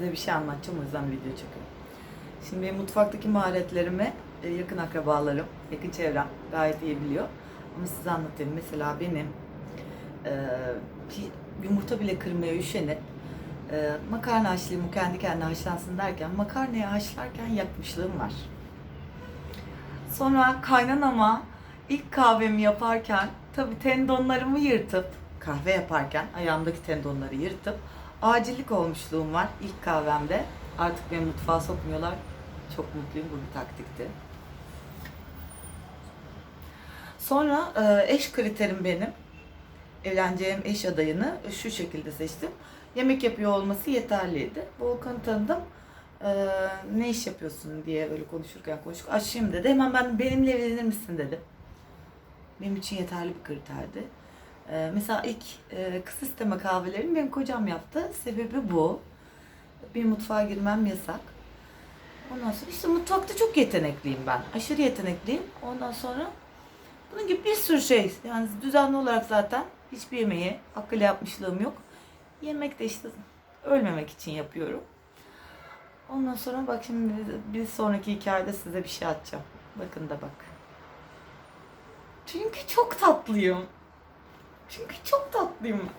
size bir şey anlatacağım o yüzden video çekiyorum. Şimdi benim mutfaktaki maharetlerimi e, yakın akrabalarım, yakın çevrem gayet iyi biliyor. Ama size anlatayım. Mesela benim e, yumurta bile kırmaya üşenip e, makarna haşlayayım, o kendi kendine haşlansın derken makarnayı haşlarken yakmışlığım var. Sonra kaynanama ilk kahvemi yaparken tabii tendonlarımı yırtıp kahve yaparken ayağımdaki tendonları yırtıp acillik olmuşluğum var ilk kahvemde. Artık beni mutfağa sokmuyorlar. Çok mutluyum. Bu bir taktikti. Sonra e, eş kriterim benim. Evleneceğim eş adayını şu şekilde seçtim. Yemek yapıyor olması yeterliydi. Volkan'ı tanıdım. Ee, ne iş yapıyorsun diye öyle konuşurken konuştuk. Aşçıyım dedi. Hemen ben benimle evlenir misin dedi. Benim için yeterli bir kriterdi. Ee, mesela ilk e, kız isteme kahvelerini benim kocam yaptı. Sebebi bu. Bir mutfağa girmem yasak. Ondan sonra işte mutfakta çok yetenekliyim ben. Aşırı yetenekliyim. Ondan sonra bunun gibi bir sürü şey. Yani düzenli olarak zaten hiçbir yemeği akıllı yapmışlığım yok. Yemek de işte ölmemek için yapıyorum. Ondan sonra bak şimdi bir sonraki hikayede size bir şey atacağım. Bakın da bak. Çünkü çok tatlıyım. Çünkü çok tatlıyım.